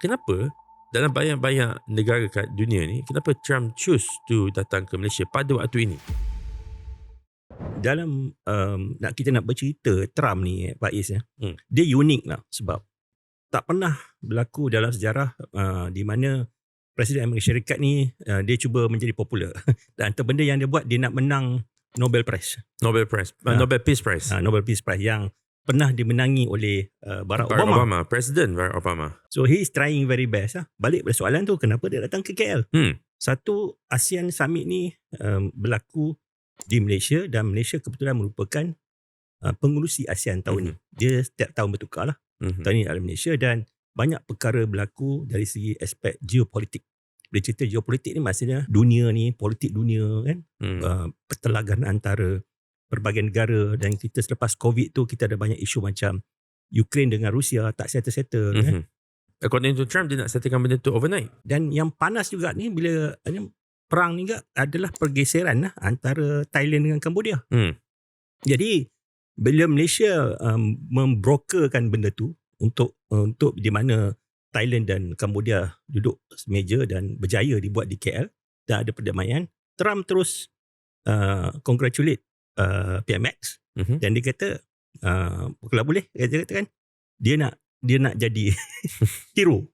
kenapa dalam banyak-banyak negara kat dunia ni kenapa Trump choose to datang ke Malaysia pada waktu ini? Dalam um, nak kita nak bercerita Trump ni Pak Is ya. Hmm. Dia unik lah sebab tak pernah berlaku dalam sejarah uh, di mana Presiden Amerika Syarikat ni uh, dia cuba menjadi popular dan antara benda yang dia buat dia nak menang Nobel Prize. Nobel Prize, uh, Ah. Nobel Peace Prize. Uh, Nobel Peace Prize yang pernah dimenangi oleh uh, Barack, Barack Obama. Obama. Presiden Barack Obama. So he is trying very best lah. Balik pada soalan tu kenapa dia datang ke KL? Hmm. Satu ASEAN Summit ni um, berlaku di Malaysia dan Malaysia kebetulan merupakan uh, pengurusi ASEAN tahun ni. Dia setiap tahun bertukar lah. Mhm. Tahun ni dalam Malaysia dan banyak perkara berlaku dari segi aspek geopolitik. Bila cerita geopolitik ni maksudnya dunia ni, politik dunia kan. Hmm. Uh, pertelagan antara berbagai negara dan kita selepas COVID tu kita ada banyak isu macam Ukraine dengan Rusia tak settle-settle kan. Mhm. According to Trump, dia nak settlekan benda tu overnight. Dan yang panas juga ni bila ni, perang ni juga adalah pergeseran lah antara Thailand dengan Cambodia. Hmm. Jadi bila Malaysia um, membrokerkan benda tu untuk untuk di mana Thailand dan Cambodia duduk semeja dan berjaya dibuat di KL dan ada perdamaian, Trump terus uh, congratulate uh, PMX Mhm. dan dia kata uh, kalau boleh dia kata kan dia nak dia nak jadi hero